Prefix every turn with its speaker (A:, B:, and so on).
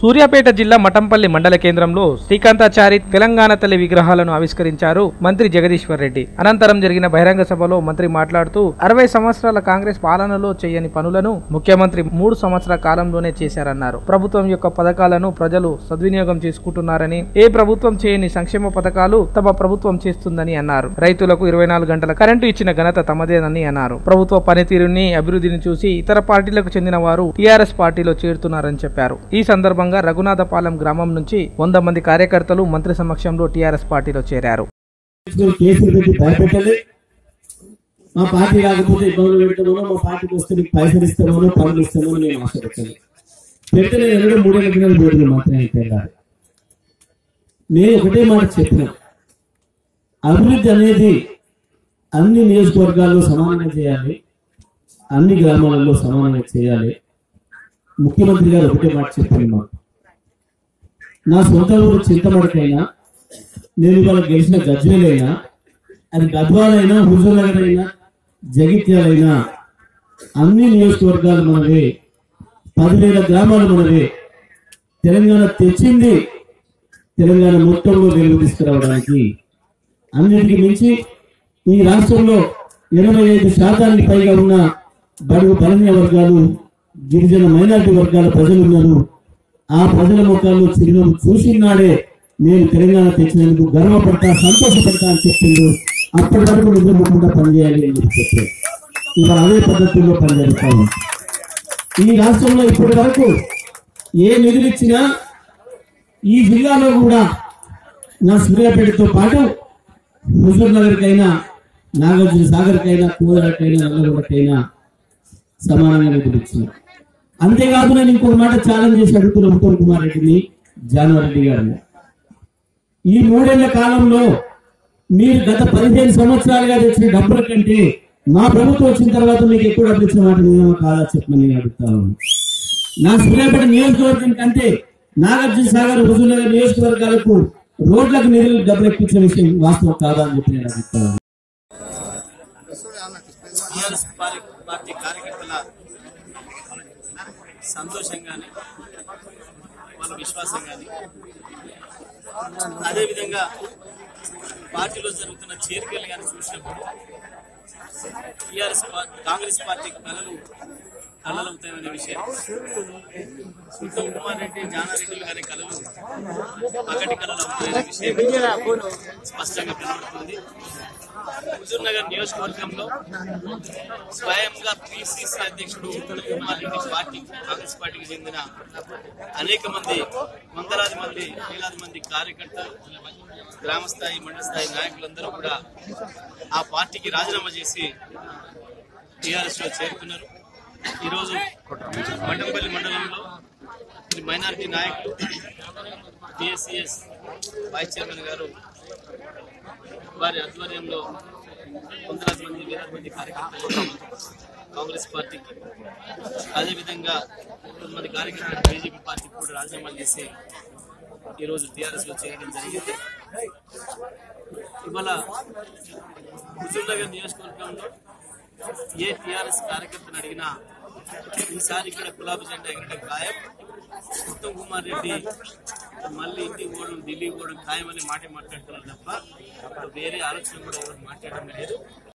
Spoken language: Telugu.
A: సూర్యాపేట జిల్లా మఠంపల్లి మండల కేంద్రంలో శ్రీకాంతాచారి తెలంగాణ తల్లి విగ్రహాలను ఆవిష్కరించారు మంత్రి జగదీశ్వర్ రెడ్డి. అనంతరం జరిగిన బహిరంగ సభలో మంత్రి మాట్లాడుతూ అరవై సంవత్సరాల కాంగ్రెస్ పాలనలో చేయని పనులను ముఖ్యమంత్రి మూడు సంవత్సరాల కాలంలోనే చేశారన్నారు. ప్రభుత్వం యొక్క పథకాలను ప్రజలు సద్వినియోగం చేసుకుంటున్నారని ఏ ప్రభుత్వం చేయని సంక్షేమ పథకాలు తమ ప్రభుత్వం చేస్తుందని అన్నారు. రైతులకు ఇరవై నాలుగు గంటల కరెంటు ఇచ్చిన ఘనత తమదేనని అన్నారు. ప్రభుత్వ పనితీరుని అభివృద్ధిని చూసి ఇతర పార్టీలకు చెందిన వారు టీఆర్ఎస్ పార్టీలో చేరుతున్నారని చెప్పారు. ఈ సందర్భంగా సందర్భంగా రఘునాథపాలెం గ్రామం నుంచి వంద మంది కార్యకర్తలు మంత్రి సమక్షంలో టీఆర్ఎస్ పార్టీలో చేరారు.
B: మా పార్టీ రాకపోతే ఇబ్బందులు పెట్టడమో మా పార్టీకి వస్తే మీకు పైసలు ఇస్తామో పనులు ఇస్తామో నేను ఆశపడతాను. పెట్టిన నేను ఎన్నడూ మూడే లక్షల బోర్డులు మాత్రమే వెళ్ళాలి నేను ఒకటే మాట చెప్పిన. అభివృద్ధి అనేది అన్ని నియోజకవర్గాల్లో సమానంగా చేయాలి. అన్ని గ్రామాలలో సమానంగా చేయాలి. ముఖ్యమంత్రి గారు ఒకటే మాట చెప్పింది నా సొంత ఊరు చింతమడకైనా నేను ఇవాళ గెలిచిన గజ్వేలైనా అది గద్వాలైనా హుజూర్నగర్ అయినా జగిత్యాలైనా అన్ని నియోజకవర్గాలు మనవే పదివేల గ్రామాలు మనవే. తెలంగాణ తెచ్చింది తెలంగాణ మొత్తంలో వెలుగు తీసుకురావడానికి. అన్నిటికీ మించి ఈ రాష్ట్రంలో ఎనభై ఐదు శాతానికి పైగా ఉన్న బడుగు బలహీన వర్గాలు గిరిజన మైనార్టీ వర్గాల ప్రజలు ఉన్నారు. ఆ ప్రజల ముఖాల్లో చిరునవ్వు చూసినాడే నేను తెలంగాణ తెచ్చినందుకు గర్వపడతా సంతోషపడతా అని చెప్పిండు. అప్పటి వరకు నిద్రపోకుండా పనిచేయాలి అని చెప్పి ఇవాళ అదే పద్ధతుల్లో పనిచేస్తా ఈ రాష్ట్రంలో ఇప్పటి వరకు ఏ నిధులిచ్చినా ఈ జిల్లాలో కూడా నా సూర్యాపేటతో పాటు హుజూర్ నగర్కైనా నాగార్జున సాగర్కైనా కూదరకైనా నల్లగొండకైనా సమానంగా నిధులు ఇచ్చినారు. అంతేకాదు నేను ఇంకొక మాట ఛాలెంజ్ చేసి అడుగుతున్న ఉత్తమ్ కుమార్ రెడ్డిని జానవరెడ్డి గారిని. ఈ మూడేళ్ళ కాలంలో మీరు గత పదిహేను సంవత్సరాలుగా తెచ్చిన డబ్బుల కంటే మా ప్రభుత్వం వచ్చిన తర్వాత మీకు ఎక్కువ డబ్బులు ఇచ్చిన మాట నిజమా కాదా చెప్పమని నేను అడుగుతాను నా సూర్యాపేట నియోజకవర్గం కంటే నాగార్జున సాగర్ హుజూర్నగర్ నియోజకవర్గాలకు రోడ్లకు నిధులు డబ్బులు ఎక్కించిన విషయం వాస్తవం కాదా అని చెప్పి నేను అడుగుతాను
C: పార్టీ కార్యకర్తల సంతోషం కానీ వాళ్ళ విశ్వాసం కానీ అదేవిధంగా పార్టీలో జరుగుతున్న చేరికలు కానీ చూసినప్పుడు టీఆర్ఎస్ పార్టీ కాంగ్రెస్ పార్టీ కళలు కళలవుతాయనే విషయం. ఉత్తమ్ కుమార్ రెడ్డి జానారెడ్డిలు గారి కళలు పగటి కళలు అవుతాయనే విషయం స్పష్టంగా కనబడుతుంది హుజూర్ నగర్ నియోజకవర్గంలో స్వయంగా పిసిసి అధ్యక్షుడు ఉత్తమ్ పార్టీ కాంగ్రెస్ పార్టీకి చెందిన అనేక మంది వందలాది మంది వేలాది మంది కార్యకర్తలు గ్రామ స్థాయి మండల స్థాయి నాయకులందరూ కూడా ఆ పార్టీకి రాజీనామా చేసి టీఆర్ఎస్లో చేరుకున్నారు ఈరోజు మండపల్లి మండలంలో మైనారిటీ నాయకులు టిఎస్సిఎస్ వైస్ చైర్మన్ గారు వారి ఆధ్వర్యంలో వందలాది మంది వేలాది మంది కార్యకర్తలు కాంగ్రెస్ పార్టీకి అదేవిధంగా కొంతమంది కార్యకర్తలు బీజేపీ పార్టీకి కూడా రాజీనామా చేసి ఈరోజు టీఆర్ఎస్లో చేయడం జరిగింది. ఇవాళ హుజూర్నగర్ నియోజకవర్గంలో ఏ టీఆర్ఎస్ కార్యకర్తను అడిగినా ఈసారి ఇక్కడ గులాబీ జెండా ఎగరడం ఖాయం. ఉత్తమ్ కుమార్ రెడ్డి మళ్ళీ ఇంటికి పోవడం ఢిల్లీకి పోవడం ఖాయమని మాట మాట్లాడుతున్నారు తప్ప వేరే ఆలోచన కూడా ఎవరు మాట్లాడడం లేదు.